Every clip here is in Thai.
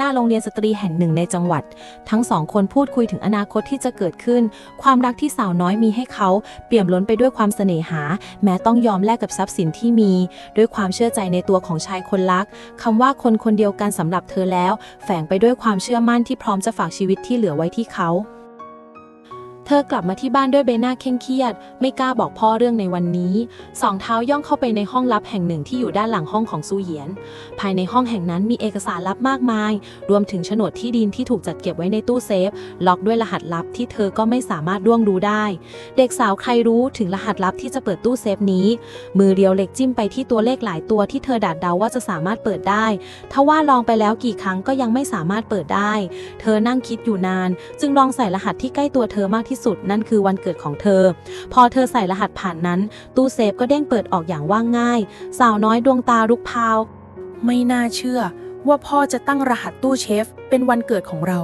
หน้าโรงเรียนสตรีแห่งหนึ่งในจังหวัด ทั้งสองคนพูดคุยถึงอนาคตที่จะเกิดขึ้น ความรักที่สาวน้อยมีให้เขา เปี่ยมล้นไปด้วยความเสน่หา แม้ต้องยอมแลกกับทรัพย์สินที่มี ด้วยความเชื่อใจในตัวของชายคนรักคำว่าคนคนเดียวกันสำหรับเธอแล้ว แฝงไปด้วยความเชื่อมั่นที่พร้อมจะฝากชีวิตที่เหลือไว้ที่เขา ธอกลับมาที่บ้านด้วยใบหน้าเคร่งเครียด ไม่กล้าบอกพ่อเรื่องในวันนี้ สองเท้าย่องเข้าไปในห้องลับแห่งหนึ่งที่อยู่ด้านหลังห้องของซูเหยียน ภายในห้องแห่งนั้นมีเอกสารลับมากมาย รวมถึงโฉนดที่ดินที่ถูกจัดเก็บไว้ในตู้เซฟ ล็อกด้วยรหัสลับที่เธอก็ไม่สามารถล่วงดูได้ เด็กสาวใครรู้ถึงรหัสลับที่จะเปิดตู้เซฟนี้ มือเรียวเล็กจิ้มไปที่ตัวเลขหลายตัวที่เธอดาดเดาว่าจะสามารถเปิดได้ ทว่าลองไปแล้วกี่ครั้งก็ยังไม่สามารถเปิดได้ เธอนั่งคิดอยู่นาน จึงลองใส่รหัสที่ใกล้ตัวเธอมากที่สุดนั่นคือวันเกิดของเธอ พอเธอใส่รหัสผ่านนั้น ตู้เซฟก็เด้งเปิดออกอย่างว่างง่าย สาวน้อยดวงตาลุกพาวไม่น่าเชื่อว่าพ่อจะตั้งรหัสตู้เชฟ เป็นวันเกิดของเรา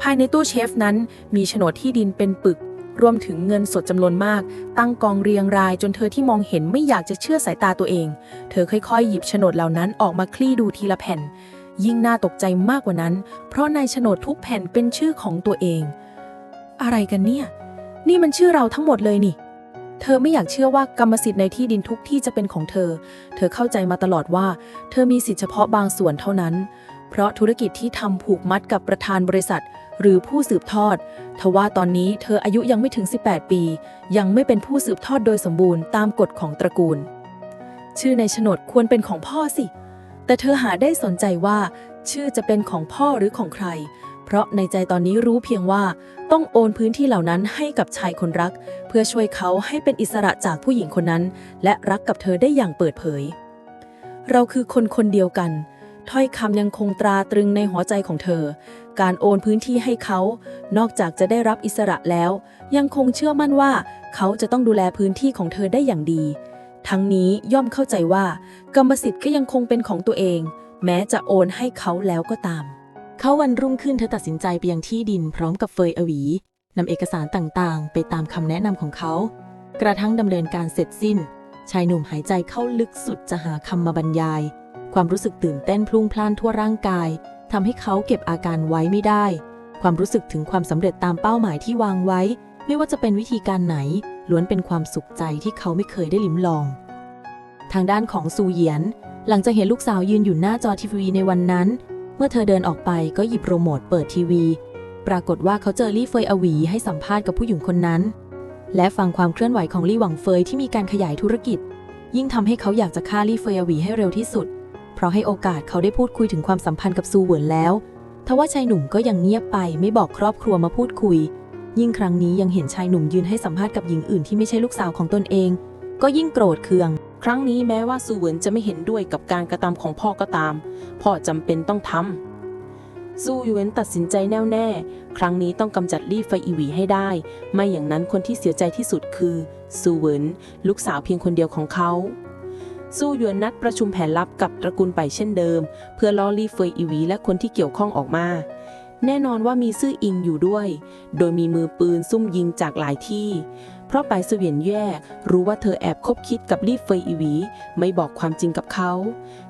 ภายในตู้เชฟนั้นมีโฉนดที่ดินเป็นปึก รวมถึงเงินสดจำนวนมาก ตั้งกองเรียงรายจนเธอที่มองเห็นไม่อยากจะเชื่อสายตาตัวเอง เธอค่อยๆ หยิบโฉนดเหล่านั้นออกมาคลี่ดูทีละแผ่น ยิ่งน่าตกใจมากกว่านั้น เพราะในโฉนดทุกแผ่นเป็นชื่อของตัวเอง อะไรกันเนี่ย นี่มันชื่อเราทั้งหมดเลยนี่ เธอไม่อยากเชื่อว่ากรรมสิทธิ์ในที่ดินทุกที่จะเป็นของเธอ เธอเข้าใจมาตลอดว่า เธอมีสิทธิเฉพาะบางส่วนเท่านั้น เพราะธุรกิจที่ทำผูกมัดกับประธานบริษัท หรือผู้สืบทอด ทว่าตอนนี้เธออายุยังไม่ถึง 18 ปี ยังไม่เป็นผู้สืบทอดโดยสมบูรณ์ตามกฎของตระกูล ชื่อในโฉนดควรเป็นของพ่อสิ แต่เธอหาได้สนใจว่า ชื่อจะเป็นของพ่อหรือของใคร เพราะในใจตอนนี้รู้เพียงว่าต้องโอนพื้นที่เหล่านั้นให้กับชายคนรัก เพื่อช่วยเขาให้เป็นอิสระจากผู้หญิงคนนั้น และรักกับเธอได้อย่างเปิดเผย เราคือคนคนเดียวกัน ถ้อยคำยังคงตราตรึงในหัวใจของเธอ การโอนพื้นที่ให้เขา นอกจากจะได้รับอิสระแล้ว ยังคงเชื่อมั่นว่า เขาจะต้องดูแลพื้นที่ของเธอได้อย่างดี ทั้งนี้ย่อมเข้าใจว่า กรรมสิทธิ์ก็ยังคงเป็นของตัวเอง แม้จะโอนให้เขาแล้วก็ตาม เขาวันรุ่งขึ้นเธอตัดสินใจไปยังที่ดินพร้อมกับเฟยอวีนำเอกสารต่างๆ ไปตามคำแนะนำของเขา กระทั่งดำเนินการเสร็จสิ้น ชายหนุ่มหายใจเข้าลึกสุดจะหาคำมาบรรยาย ความรู้สึกตื่นเต้นพลุ่งพล่านทั่วร่างกายทำให้เขาเก็บอาการไว้ไม่ได้ ความรู้สึกถึงความสำเร็จตามเป้าหมายที่วางไว้ ไม่ว่าจะเป็นวิธีการไหน ล้วนเป็นความสุขใจที่เขาไม่เคยได้ลิ้มลอง ทางด้านของซูเหยียน หลังจากเห็นลูกสาวยืนอยู่หน้าจอทีวีในวันนั้น เมื่อเธอเดินออกไปก็หยิบโรโมทเปิดทีวี ปรากฏว่าเขาเจอลี่เฟยอวีให้สัมภาษณ์กับผู้หญิงคนนั้น และฟังความเคลื่อนไหวของลี่หวังเฟยที่มีการขยายธุรกิจ ยิ่งทำให้เขาอยากจะฆ่าลี่เฟยอวีให้เร็วที่สุด เพราะให้โอกาสเขาได้พูดคุยถึงความสัมพันธ์กับซูเหวินแล้วทว่าชายหนุ่มก็ยังเงียบไปไม่บอกครอบครัวมาพูดคุย ยิ่งครั้งนี้ยังเห็นชายหนุ่มยืนให้สัมภาษณ์กับหญิงอื่นที่ไม่ใช่ลูกสาวของตนเอง ก็ยิ่งโกรธเคือง ครั้งนี้แม้ว่าซูเหวินจะไม่เห็นด้วยกับการกระทำของพ่อก็ตาม พ่อจำเป็นต้องทำซูเวินตัดสินใจแน่วแน่ ครั้งนี้ต้องกำจัดลี่ไฟอีวีให้ได้ ไม่อย่างนั้นคนที่เสียใจที่สุดคือซูเหวินลูกสาวเพียงคนเดียวของเขาซูหยวนนัดประชุมแผนลับกับตระกูลไปเช่นเดิม เพื่อล่อลี่เฟยอีวีและคนที่เกี่ยวข้องออกมา แน่นอนว่ามีซื่ออิงอยู่ด้วย โดยมีมือปืนซุ่มยิงจากหลายที่ เพราะไปเสวียนแย่รู้ว่าเธอแอบคบคิดกับลี่เฟยอีหวี ไม่บอกความจริงกับเขา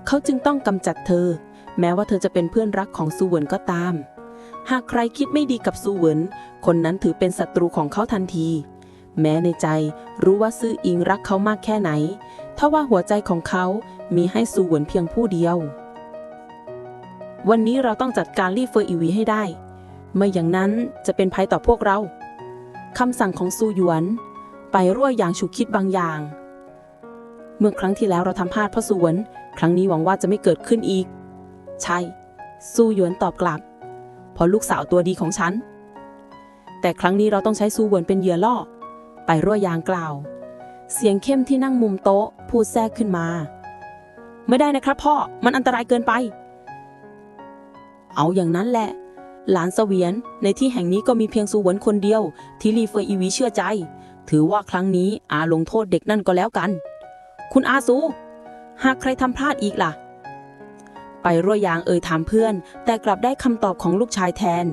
เขาจึงต้องกำจัดเธอ แม้ว่าเธอจะเป็นเพื่อนรักของซูเวินก็ตาม หากใครคิดไม่ดีกับซูเวินคนนั้นถือเป็นศัตรูของเขาทันที แม้ในใจรู้ว่าซื่ออิงรักเขามากแค่ไหนทว่าหัวใจของเขามีให้ซูเวินเพียงผู้เดียว วันนี้เราต้องจัดการลี่เฟอร์อีวีให้ได้ไม่อย่างนั้นจะเป็นภัยต่อพวกเราคำสั่งของซูหยวน ไปรั่วอย่างฉุกคิดบางอย่าง เมื่อครั้งที่แล้วเราทำพลาดเพราะซูหวน ครั้งนี้หวังว่าจะไม่เกิดขึ้นอีก ใช่ซูหยวนตอบกลับ เพราะลูกสาวตัวดีของฉัน แต่ครั้งนี้เราต้องใช้ซูหวนเป็นเหยื่อล่อ ไปรั่วยางกล่าว เสียงเข้มที่นั่งมุมโต๊ะ พูดแทรกขึ้นมา ไม่ได้นะครับพ่อ มันอันตรายเกินไป เอาอย่างนั้นแหละหลานเสวียนในที่แห่งนี้ก็มีเพียงซูหวนคนเดียว ที่ลีเฟยอีวีเชื่อใจ ถือว่าครั้งนี้อาลงโทษเด็กนั่นก็แล้วกัน คุณอาซูหากใครทำพลาดอีกล่ะ ไปรั่วยางเอ่ยถามเพื่อน แต่กลับได้คำตอบของลูกชายแทน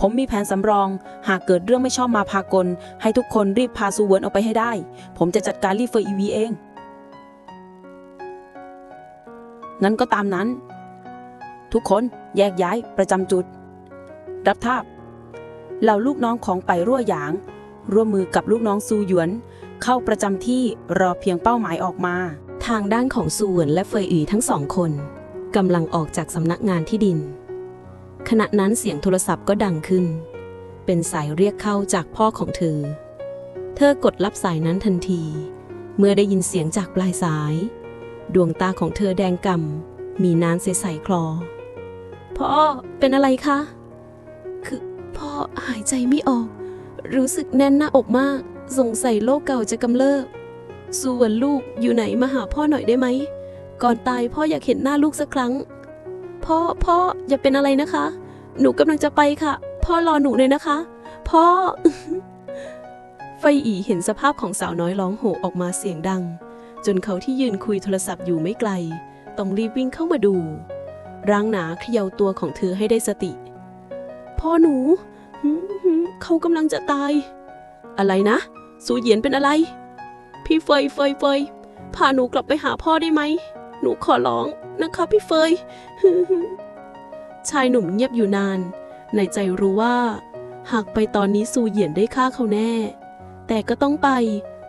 ผมมีแผนสำรอง หากเกิดเรื่องไม่ชอบมาพากล ให้ทุกคนรีบพาซูเวินออกไปให้ได้ ผมจะจัดการรีเฟอร์อีวีเองงั้นก็ตามนั้น ทุกคนแยกย้ายประจำจุด รับทราบเหล่าลูกน้องของไปรั่วยาง ร่วมมือกับลูกน้องซูหยวน เข้าประจำที่รอเพียงเป้าหมายออกมา ทางด้านของซูเหวินและเฟยอีทั้งสองคนกำลังออกจากสำนักงานที่ดิน ขณะนั้นเสียงโทรศัพท์ก็ดังขึ้น เป็นสายเรียกเข้าจากพ่อของเธอ เธอกดรับสายนั้นทันที เมื่อได้ยินเสียงจากปลายสาย ดวงตาของเธอแดงก่ำมีน้ำใสๆคลอ พ่อเป็นอะไรคะ คือพ่อหายใจไม่ออก รู้สึกแน่นหน้าอกมาก สงสัยโรคเก่าจะกำเริบส่วนลูกอยู่ไหนมาหาพ่อหน่อยได้ไหม ก่อนตายพ่ออยากเห็นหน้าลูกสักครั้ง พ่อพ่ออย่าเป็นอะไรนะคะ หนูกำลังจะไปค่ะ พ่อรอหนูเลยนะคะ พ่อ ไฟอีเห็นสภาพของสาวน้อยร้องโห่ออกมาเสียงดัง จนเขาที่ยืนคุยโทรศัพท์อยู่ไม่ไกล ต้องรีบวิ่งเข้ามาดู ร่างหนาเขย่าตัวของเธอให้ได้สติ พ่อหนู หืมหืมเขากำลังจะตาย อะไรนะ สูเหยียนเป็นอะไร พี่เฟยเฟยเฟยพาหนูกลับไปหาพ่อได้ไหม หนูขอร้องนะคะพี่เฟยชายหนุ่มเงียบอยู่นาน ในใจรู้ว่า หากไปตอนนี้ซูเหยียนได้ฆ่าเขาแน่ แต่ก็ต้องไป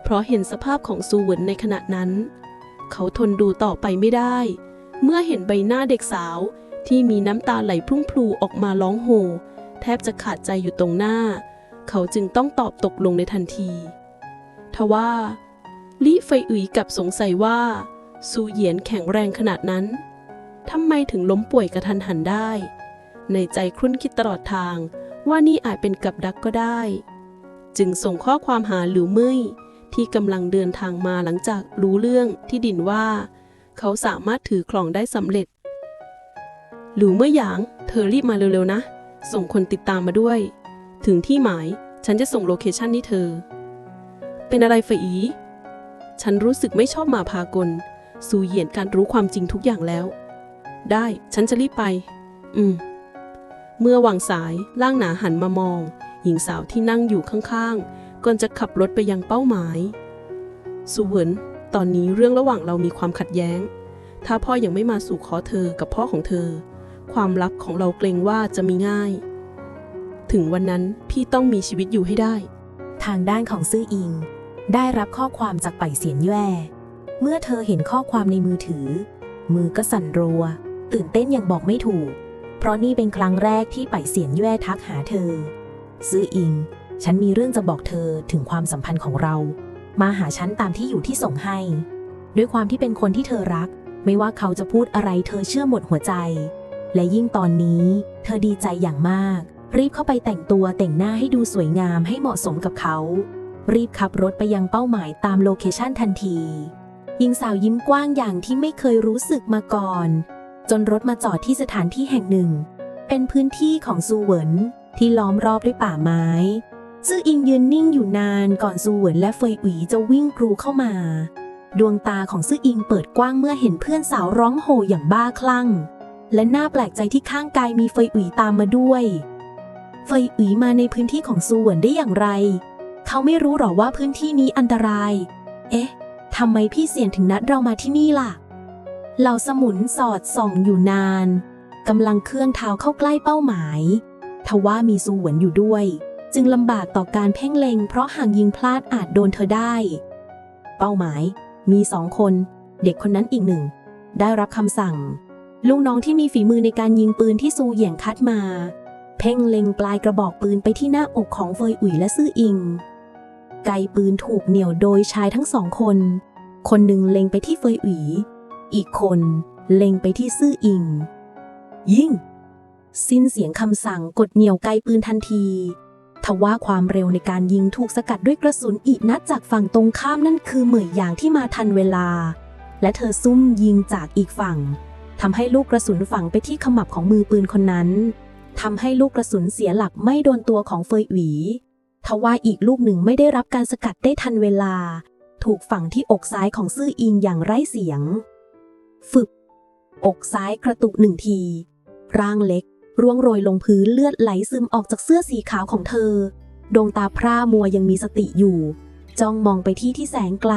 เพราะเห็นสภาพของซูเหวินในขณะนั้น เขาทนดูต่อไปไม่ได้ เมื่อเห็นใบหน้าเด็กสาวที่มีน้ำตาไหลพรุ่งพลูออกมาร้องโห่ แทบจะขาดใจอยู่ตรงหน้า เขาจึงต้องตอบตกลงในทันที ทว่าลี่ไฟอุ๋ยกับสงสัยว่าซูเหยียนแข็งแรงขนาดนั้นทำไมถึงล้มป่วยกระทันหันได้ ในใจครุ่นคิดตลอดทางว่านี่อาจเป็นกับดักก็ได้ จึงส่งข้อความหาหลิวเม่ยที่กำลังเดินทางมาหลังจากรู้เรื่องที่ดินว่า เขาสามารถถือครองได้สำเร็จ หลิวเม่ยหยาง เธอรีบมาเร็วๆนะ ส่งคนติดตามมาด้วย ถึงที่หมาย ฉันจะส่งโลเคชันนี้เธอ เป็นอะไรไฟอี ฉันรู้สึกไม่ชอบมาพากล สูเหยียนการรู้ความจริงทุกอย่างแล้ว ได้ ฉันจะรีบไป อืม เมื่อวางสายล่างหนาหันมามอง หญิงสาวที่นั่งอยู่ข้างๆ ก่อนจะขับรถไปยังเป้าหมาย สุเหวินตอนนี้เรื่องระหว่างเรามีความขัดแย้ง ถ้าพ่อยังไม่มาสู่ขอเธอกับพ่อของเธอ ความลับของเราเกรงว่าจะมีง่าย ถึงวันนั้นพี่ต้องมีชีวิตอยู่ให้ได้ ทางด้านของซื่ออิง ได้รับข้อความจากไปเสียนแย่ เมื่อเธอเห็นข้อความในมือถือ มือก็สั่นรัว ตื่นเต้นอย่างบอกไม่ถูก เพราะนี่เป็นครั้งแรกที่ไปเสียนแย่ทักหาเธอ ซื่ออิง ฉันมีเรื่องจะบอกเธอถึงความสัมพันธ์ของเรา มาหาฉันตามที่อยู่ที่ส่งให้ ด้วยความที่เป็นคนที่เธอรัก ไม่ว่าเขาจะพูดอะไรเธอเชื่อหมดหัวใจ และยิ่งตอนนี้ เธอดีใจอย่างมาก รีบเข้าไปแต่งตัวแต่งหน้าให้ดูสวยงามให้เหมาะสมกับเขา รีบขับรถไปยังเป้าหมายตามโลเคชันทันทีหญิงสาวยิ้มกว้างอย่างที่ไม่เคยรู้สึกมาก่อน จนรถมาจอดที่สถานที่แห่งหนึ่ง เป็นพื้นที่ของซูเหวินที่ล้อมรอบด้วยป่าไม้ซื่ออิงยืนนิ่งอยู่นานก่อนซูเหวินและเฟยอุ๋ยจะวิ่งกรูเข้ามา ดวงตาของซื่ออิงเปิดกว้างเมื่อเห็นเพื่อนสาวร้องโห่อย่างบ้าคลั่ง และน่าแปลกใจที่ข้างกายมีเฟยอุ๋ยตามมาด้วย เฟยอุ๋ยมาในพื้นที่ของซูเหวินได้อย่างไร เขาไม่รู้หรอว่าพื้นที่นี้อันตราย เอ๊ะทำไมพี่เสี่ยนถึงนัดเรามาที่นี่ล่ะ เหล่าสมุนสอดส่องอยู่นานกำลังเคลื่อนเท้าเข้าใกล้เป้าหมายทว่ามีซูหวนอยู่ด้วย จึงลำบากต่อการเพ่งเล็ง เพราะห่ากยิงพลาดอาจโดนเธอได้ เป้าหมาย มีสองคน เด็กคนนั้นอีกหนึ่ง ได้รับคำสั่ง ลูกน้องที่มีฝีมือในการยิงปืนที่ซูเหยียงคัดมา เพ่งเล็งปลายกระบอกปืนไปที่หน้าอกของเฟยอุ๋ยและซื่ออิง ไกปืนถูกเหนี่ยวโดยชายทั้งสองคน คนหนึ่งเล็งไปที่เฟยอุ๋ย อีกคนเล็งไปที่ซื่ออิง ยิงสิ้นเสียงคำสั่งกดเหนี่ยวไกปืนทันทีทว่าความเร็วในการยิงถูกสกัดด้วยกระสุนอีกนัดจากฝั่งตรงข้ามนั่นคือเหมยหยางที่มาทันเวลา และเธอซุ่มยิงจากอีกฝั่ง ทำให้ลูกกระสุนฝังไปที่ขมับของมือปืนคนนั้นทำให้ลูกกระสุนเสียหลักไม่โดนตัวของเฟยหวีทว่าอีกลูกหนึ่งไม่ได้รับการสกัดได้ทันเวลา ถูกฝังที่อกซ้ายของซื่ออิงอย่างไร้เสียง ฝึก อกซ้ายกระตุกหนึ่งที ร่างเล็ก ร่วงโรยลงพื้นเลือดไหลซึมออกจากเสื้อสีขาวของเธอ ดวงตาพร่ามัวยังมีสติอยู่ จ้องมองไปที่ที่แสงไกล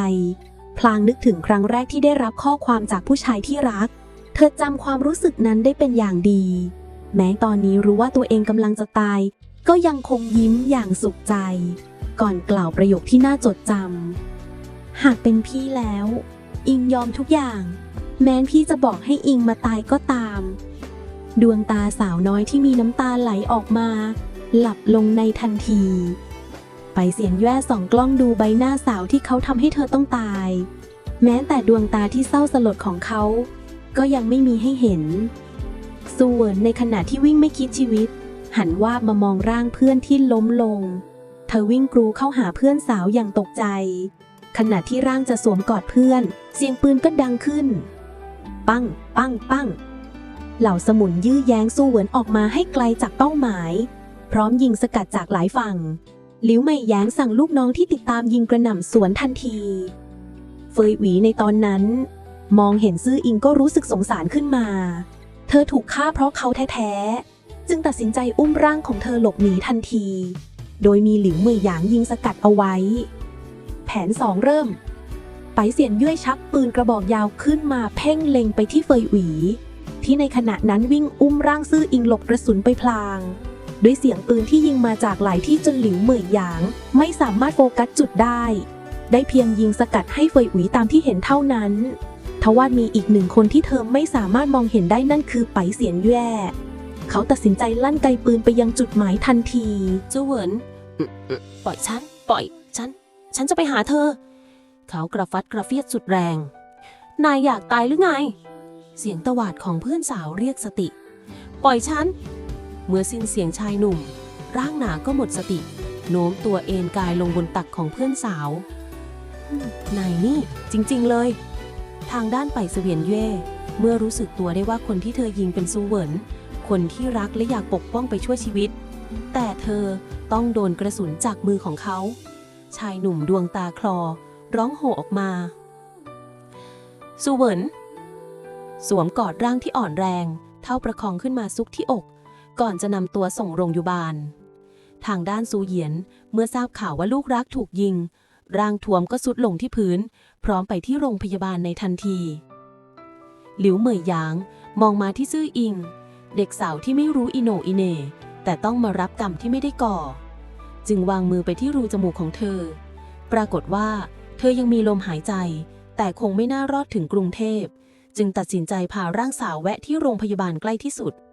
พลางนึกถึงครั้งแรกที่ได้รับข้อความจากผู้ชายที่รัก ธอจำความรู้สึกนั้นได้เป็นอย่างดี แม้ตอนนี้รู้ว่าตัวเองกำลังจะตาย ก็ยังคงยิ้มอย่างสุขใจ ก่อนกล่าวประโยคที่น่าจดจำหากเป็นพี่แล้ว อิงยอมทุกอย่าง แม้นพี่จะบอกให้อิงมาตายก็ตาม ดวงตาสาวน้อยที่มีน้ำตาไหลออกมา หลับลงในทันที ไปเสียงแย่ส่องกล้องดูใบหน้าสาวที่เขาทำให้เธอต้องตาย แม้แต่ดวงตาที่เศร้าสลดของเขา ก็ยังไม่มีให้เห็นซูเวิร์นในขณะที่วิ่งไม่คิดชีวิต หันว่าบมามองร่างเพื่อนที่ล้มลง เธอวิ่งกรูเข้าหาเพื่อนสาวอย่างตกใจ ขณะที่ร่างจะสวมกอดเพื่อน เสียงปืนก็ดังขึ้น ปัง ปัง ปัง เหล่าสมุนยื้อแย้งสู้เหวินออกมาให้ไกลจากเป้าหมาย พร้อมยิงสกัดจากหลายฝั่งหลิวไม่แย้งสั่งลูกน้องที่ติดตามยิงกระหน่ำสวนทันที เฟยหวีในตอนนั้น มองเห็นซื่ออิงก็รู้สึกสงสารขึ้นมา เธอถูกฆ่าเพราะเขาแท้ๆ จึงตัดสินใจอุ้มร่างของเธอหลบหนีทันที โดยมีหลิวเหมยหยางยิงสกัดเอาไว้ แผนสองเริ่ม ไปเสียนย่วยชักปืนกระบอกยาวขึ้นมาเพ่งเล็งไปที่เฟยหวี ที่ในขณะนั้นวิ่งอุ้มร่างซื่ออิงหลบกระสุนไปพลางด้วยเสียงปืนที่ยิงมาจากหลายที่จนหลิวเหมยหยาง ไม่สามารถโฟกัสจุดได้ ได้เพียงยิงสกัดให้เฟยหวีตามที่เห็นเท่านั้น ทว่ามีอีกหนึ่งคนที่เธอไม่สามารถมองเห็นได้นั่นคือไปเสียนแย่ เขาตัดสินใจลั่นไกปืนไปยังจุดหมายทันทีจูเหวินอืมอืมปล่อยฉัน ปล่อย ฉัน ฉันจะไปหาเธอ เขากระฟัดกระเฟียดสุดแรง นายอยากตายหรือไง เสียงตวาดของเพื่อนสาวเรียกสติ ปล่อยฉัน เมื่อสิ้นเสียงชายหนุ่ม ร่างหนาก็หมดสติ โน้มตัวเอนกายลงบนตักของเพื่อนสาวอืมนายนี่ จริง ๆ เลย ทางด้านไปเสวียนเย่เมื่อรู้สึกตัวได้ว่าคนที่เธอยิงเป็นซูเวินคนที่รักและอยากปกป้องไปช่วยชีวิต แต่เธอต้องโดนกระสุนจากมือของเขา ชายหนุ่มดวงตาคลอ ร้องโห่ออกมาซูเวินสวมกอดร่างที่อ่อนแรง เท่าประคองขึ้นมาซุกที่อก ก่อนจะนำตัวส่งโรงพยาบาล ทางด้านซูเหยียนเมื่อทราบข่าวว่าลูกรักถูกยิง ร่างทวมก็สุดลงที่พื้น พร้อมไปที่โรงพยาบาลในทันที หลิวเหมยหยาง มองมาที่ซื่ออิง เด็กสาวที่ไม่รู้อิโนอิเน แต่ต้องมารับกรรมที่ไม่ได้ก่อ จึงวางมือไปที่รูจมูกของเธอ ปรากฏว่า เธอยังมีลมหายใจ แต่คงไม่น่ารอดถึงกรุงเทพ จึงตัดสินใจพาร่างสาวแวะที่โรงพยาบาลใกล้ที่สุด